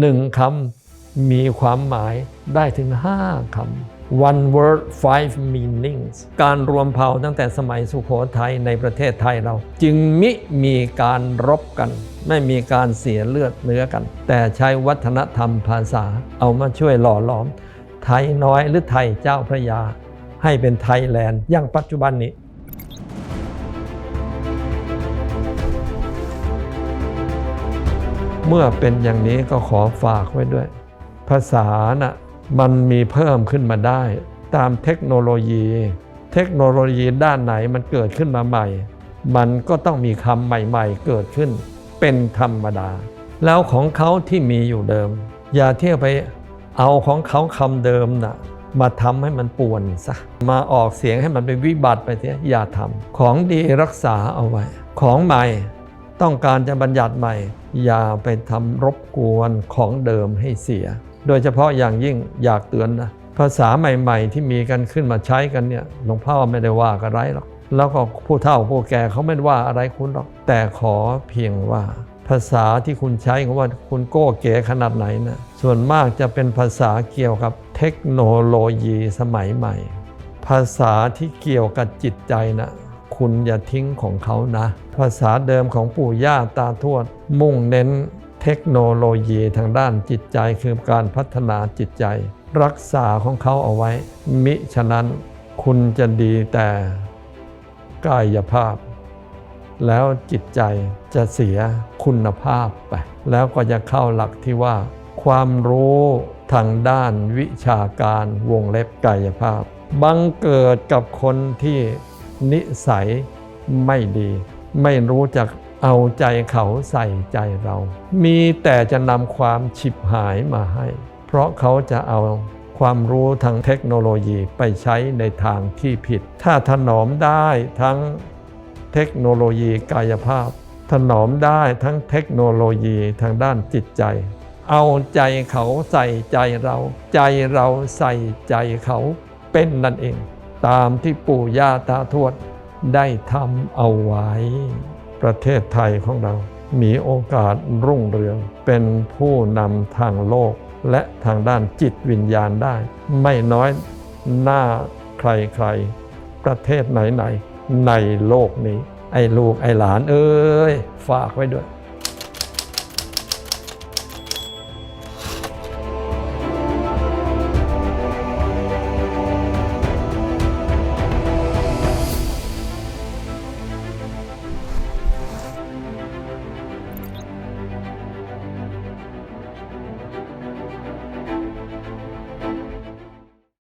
หนึ่งคำมีความหมายได้ถึง 5 คำ one word five meanings การรวมเผ่าตั้งแต่สมัยสุโขทัยในประเทศไทยเรา จึงมิมีการรบกัน ไม่มีการเสียเลือดเนื้อกัน แต่ใช้วัฒนธรรมภาษาเอามาช่วยหล่อหลอม ไทยน้อยหรือไทยเจ้าพระยา ให้เป็นไทยแลนด์อย่างปัจจุบันนี้ เมื่อเป็นอย่างนี้ก็ขอฝากไว้ด้วย ภาษาน่ะมันมีเพิ่มขึ้นมาได้ ตามเทคโนโลยี เทคโนโลยีด้านไหนมันเกิดขึ้นมาใหม่ มันก็ต้องมีคำใหม่ๆ เกิดขึ้น เป็นธรรมดา แล้วของเขาที่มีอยู่เดิม อย่าเที่ยวไปเอาของเขาคำเดิมน่ะมาทำให้มันป่วนซะ มาออกเสียงให้มันเป็นวิบัติไปเสียอย่าทำของดีรักษาเอาไว้ ของใหม่ ต้องการจะบัญญัติใหม่ อย่าไปทำรบกวนของเดิมให้เสีย โดยเฉพาะอย่างยิ่งอยากเตือนนะภาษาใหม่ ๆ ที่มีกันขึ้นมาใช้กันเนี่ยหลวงพ่อไม่ได้ว่าอะไรหรอกแล้วก็ผู้เฒ่าผู้แก่เขาไม่ได้ว่าอะไรคุณหรอก แต่ขอเพียงว่า ภาษาที่คุณใช้ของว่าคุณโก้เก๋ขนาดไหนนะส่วนมากจะเป็นภาษาเกี่ยวกับเทคโนโลยีสมัยใหม่ ภาษาที่เกี่ยวกับจิตใจนะ คุณอย่าทิ้งของเขานะ ภาษาเดิมของปู่ย่าตาทวด มุ่งเน้นเทคโนโลยีทางด้านจิตใจคือการพัฒนาจิตใจ รักษาของเขาเอาไว้ มิฉะนั้นคุณจะดีแต่กายภาพ แล้วจิตใจจะเสียคุณภาพไป แล้วก็จะเข้าหลักที่ว่า ความรู้ทางด้านวิชาการวงเล็บกายภาพ บังเกิดกับคนที่ นิสัยไม่ดี ไม่รู้จักเอาใจเขาใส่ใจเรา มีแต่จะนำความฉิบหายมาให้ เพราะเขาจะเอาความรู้ทางเทคโนโลยีไปใช้ในทางที่ผิด ถ้าถนอมได้ทั้งเทคโนโลยีกายภาพ ถนอมได้ทั้งเทคโนโลยีทางด้านจิตใจ เอาใจเขาใส่ใจเรา ใจเราใส่ใจเขาเป็นนั่นเอง ตามที่ปู่ย่าตาทวดได้ทำเอาไว้ ประเทศไทยของเรา มีโอกาสรุ่งเรือง เป็นผู้นำทางโลก และทางด้านจิตวิญญาณได้ ไม่น้อยหน้าใครๆ ประเทศไหนๆในโลกนี้ ไอ้ลูกไอ้หลานเอ้ย ฝากไว้ด้วย